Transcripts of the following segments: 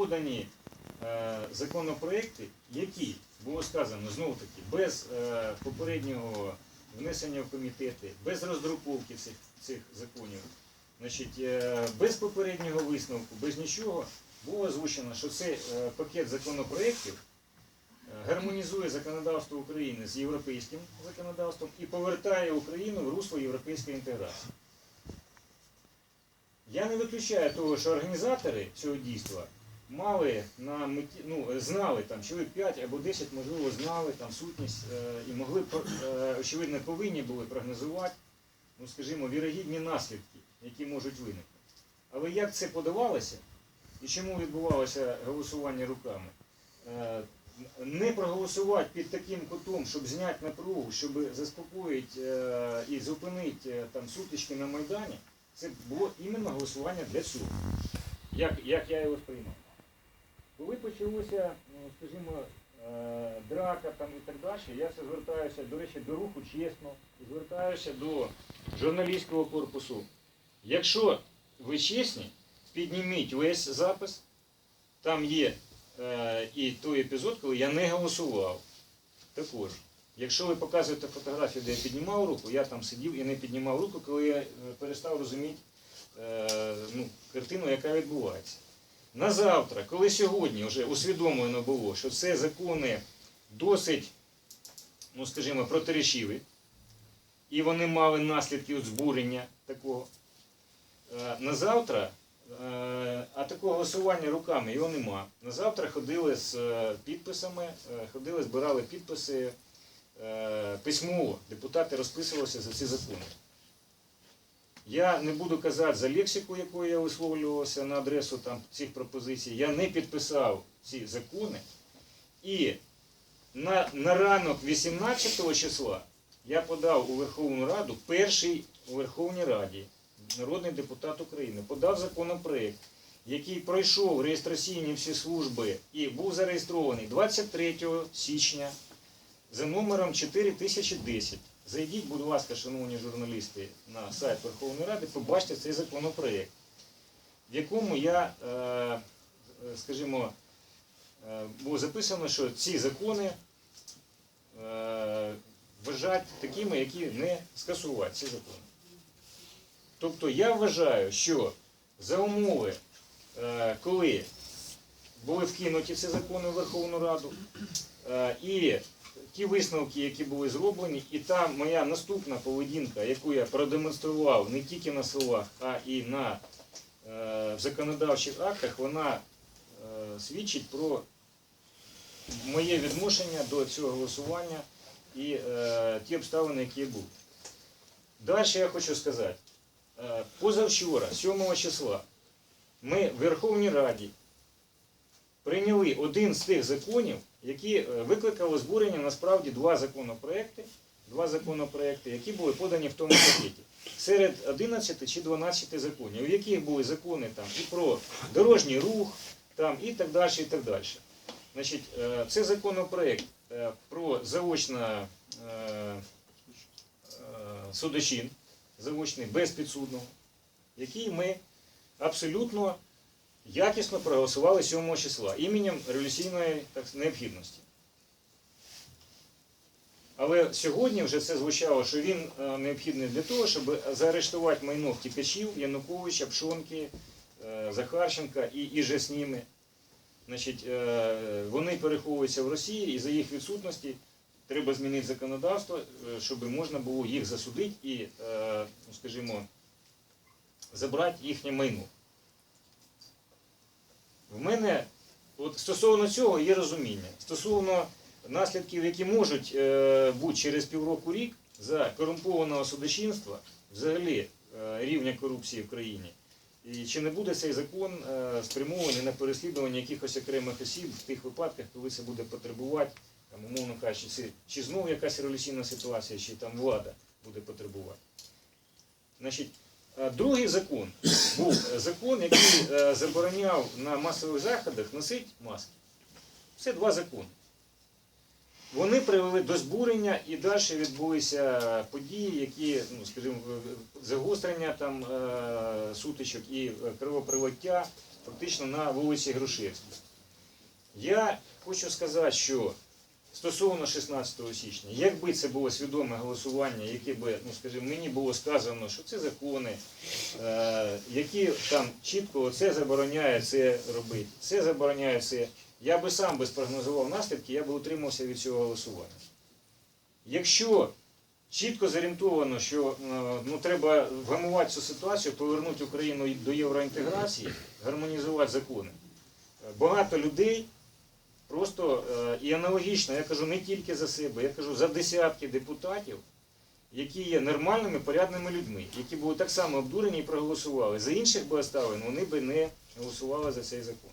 подані е, законопроекти, які було сказано знову таки без е, попереднього внесення в комітети, без роздруковки цих, цих законів, значить, е, без попереднього висновку, без нічого, було озвучено, що цей пакет законопроєктів гармонізує законодавство України з європейським законодавством і повертає Україну в русло європейської інтеграції. Я не виключаю того, що організатори цього дійства мали на меті, ну, знали там чоловік 5 або 10, можливо, знали там сутність е, і могли, е, очевидно, повинні були прогнозувати, ну, скажімо, вірогідні наслідки, які можуть виникнути. Але як це подавалося і чому відбувалося голосування руками? Е, Не проголосувати під таким кутом, щоб зняти напругу, щоб заспокоїти е, і зупинити там сутички на Майдані, це було іменно голосування для цього. Як, як я його сприймав. Коли почалося, скажімо, е, драка там і так далі, я все звертаюся, до речі, до руху чесно, звертаюся до журналістського корпусу. Якщо ви чесні, підніміть весь запис, там є е, і той епізод, коли я не голосував. Також. Якщо ви показуєте фотографію, де я піднімав руку, я там сидів і не піднімав руку, коли я е, перестав розуміти е, ну, картину, яка відбувається. На завтра, коли сьогодні вже усвідомлено було, що це закони досить, ну скажімо, протиречиві, і вони мали наслідки от збурення такого. Е, На завтра, е, а такого голосування руками його нема. На завтра ходили з е, підписами, ходили, збирали підписи письмово. Депутати розписувалися за ці закони. Я не буду казати за лексику, якою я висловлювався на адресу там, цих пропозицій. Я не підписав ці закони. І на, на ранок 18 числа я подав у Верховну Раду перший у Верховній Раді народний депутат України, подав законопроект, який пройшов реєстраційні всі служби і був зареєстрований 23 січня за номером 4010. Зайдіть, будь ласка, шановні журналісти, на сайт Верховної Ради, побачите цей законопроект, в якому я, е, скажімо, е, було записано, що ці закони е, вважають такими, які не скасувати ці закони. Тобто я вважаю, що за умови, коли були вкинуті ці закони в Верховну Раду, і ті висновки, які були зроблені, і та моя наступна поведінка, яку я продемонстрував не тільки на словах, а і на е, законодавчих актах, вона е, свідчить про моє відношення до цього голосування і е, ті обставини, які були. Далі я хочу сказати. Е, Позавчора, 7 числа, ми в Верховній Раді прийняли один з тих законів, які е, викликали збурення насправді два законопроекти, два законопроекти, які були подані в тому пакеті. Серед 11 чи 12 законів, у яких були закони там і про дорожній рух, там, і так далі, і так далі. Значить, е, це законопроект е, про заочне судочин, заочний без підсудного, який ми абсолютно якісно проголосували 7 числа іменем революційної так, необхідності. Але сьогодні вже це звучало, що він е, необхідний для того, щоб заарештувати майно втікачів Януковича, Пшонки, е, Захарченка і, і же з ними. Значить, е, вони переховуються в Росії і за їх відсутності треба змінити законодавство, щоб можна було їх засудити і, ну, скажімо, забрати їхнє майно. В мене от стосовно цього є розуміння. Стосовно наслідків, які можуть е, бути через півроку рік за корумпованого судочинства, взагалі е, рівня корупції в країні. І чи не буде цей закон е, спрямований на переслідування якихось окремих осіб в тих випадках, коли це буде потребувати, там, умовно кажучи, чи, чи знову якась революційна ситуація, чи там влада буде потребувати. Значить, другий закон був закон, який е, забороняв на масових заходах носити маски. Це два закони. Вони привели до збурення і далі відбулися події, які, ну, скажімо, загострення там е, сутичок і е, фактично на вулиці Грушевській. Я хочу сказати, що стосовно 16 січня, якби це було свідоме голосування, яке би, ну скажімо, мені було сказано, що це закони, е, які там чітко це забороняє це робити, це забороняє це. Я би сам би спрогнозував наслідки, я би утримався від цього голосування. Якщо чітко зорієнтовано, що е, ну, треба вгамувати цю ситуацію, повернути Україну до євроінтеграції, гармонізувати закони, е, багато людей просто е, і аналогічно, я кажу не тільки за себе, я кажу за десятки депутатів, які є нормальними, порядними людьми, які були так само обдурені і проголосували. За інших би обставин вони би не голосували за цей закон.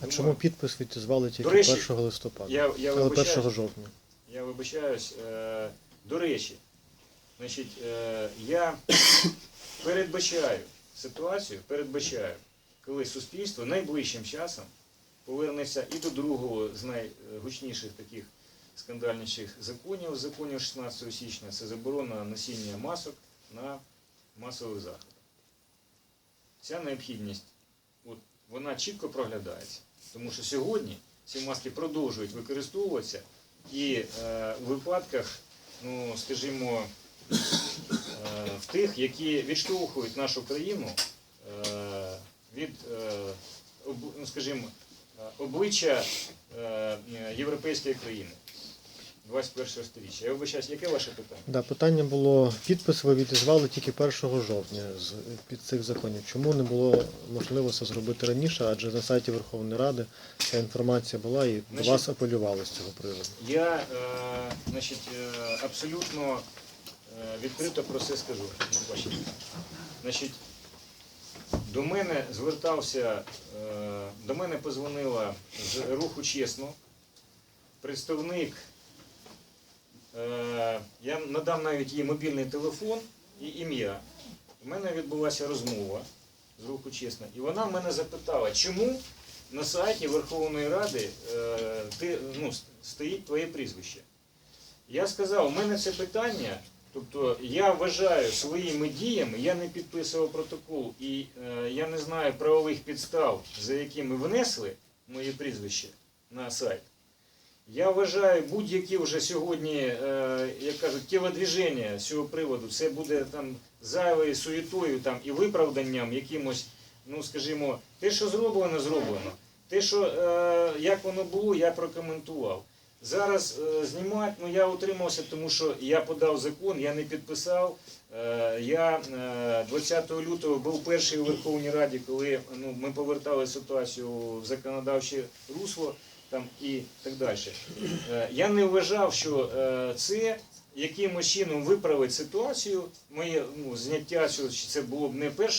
А чому підпис відізвали тільки речі, 1 листопада? Я, я, Але вибачаюсь, 1 жовтня. я вибачаюсь. Е, до речі, значить, е, я передбачаю ситуацію, передбачаю, коли суспільство найближчим часом повернеться і до другого з найгучніших таких скандальніших законів, законів 16 січня, це заборона носіння масок на масових заходах. Ця необхідність, от, вона чітко проглядається. Тому що сьогодні ці маски продовжують використовуватися і е, у випадках, ну, скажімо, е, в тих, які відштовхують нашу країну від, е, ну, скажімо, е, обличчя е, європейської країни 21 століття. Я вибачаюсь, яке ваше питання? Да, питання було, підпис ви відізвали тільки 1 жовтня з під цих законів. Чому не було можливо це зробити раніше, адже на сайті Верховної Ради ця інформація була і до вас апелювали з цього приводу. Я е, значить, абсолютно відкрито про це скажу. Значить, до мене звертався, е, до мене позвонила з руху чесно представник. Е, я надам навіть її мобільний телефон і ім'я. У мене відбулася розмова з руху чесно, і вона мене запитала, чому на сайті Верховної Ради е, ти, ну, стоїть твоє прізвище. Я сказав, у мене це питання, тобто я вважаю своїми діями, я не підписував протокол і е, я не знаю правових підстав, за якими внесли моє прізвище на сайт. Я вважаю, будь-які вже сьогодні, е, як кажуть, тілодвіження з цього приводу, це буде там зайвою суєтою там, і виправданням якимось, ну скажімо, те, що зроблено, зроблено. Те, що е, як воно було, я прокоментував. Зараз е, знімати, ну я утримався, тому що я подав закон, я не підписав. Е, я е, 20 лютого був перший у Верховній Раді, коли ну, ми повертали ситуацію в законодавче русло там, і так далі. Е, я не вважав, що е, це якимось чином виправить ситуацію. Моє ну, зняття чи це було б не 1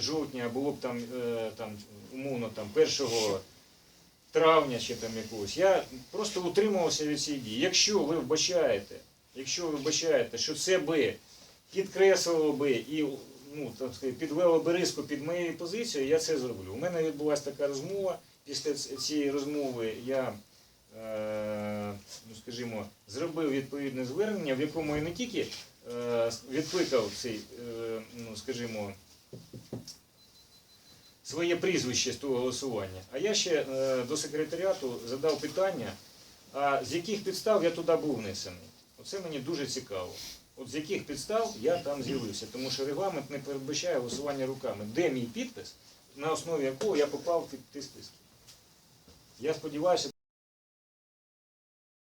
жовтня, а було б там, е, там умовно там 1 травня чи там якогось. Я просто утримувався від цієї дії. Якщо ви вбачаєте, якщо ви вбачаєте, що це би підкреслило би і ну, так підвело би риску під моєю позицією, я це зроблю. У мене відбулася така розмова. Після цієї розмови я, е, ну, скажімо, зробив відповідне звернення, в якому я не тільки е, відкликав цей, е, ну, скажімо, своє прізвище з того голосування. А я ще е, до секретаріату задав питання, а з яких підстав я туди був внесений. Оце мені дуже цікаво. От з яких підстав я там з'явився, тому що регламент не передбачає голосування руками. Де мій підпис, на основі якого я попав під ті списки. Я сподіваюся,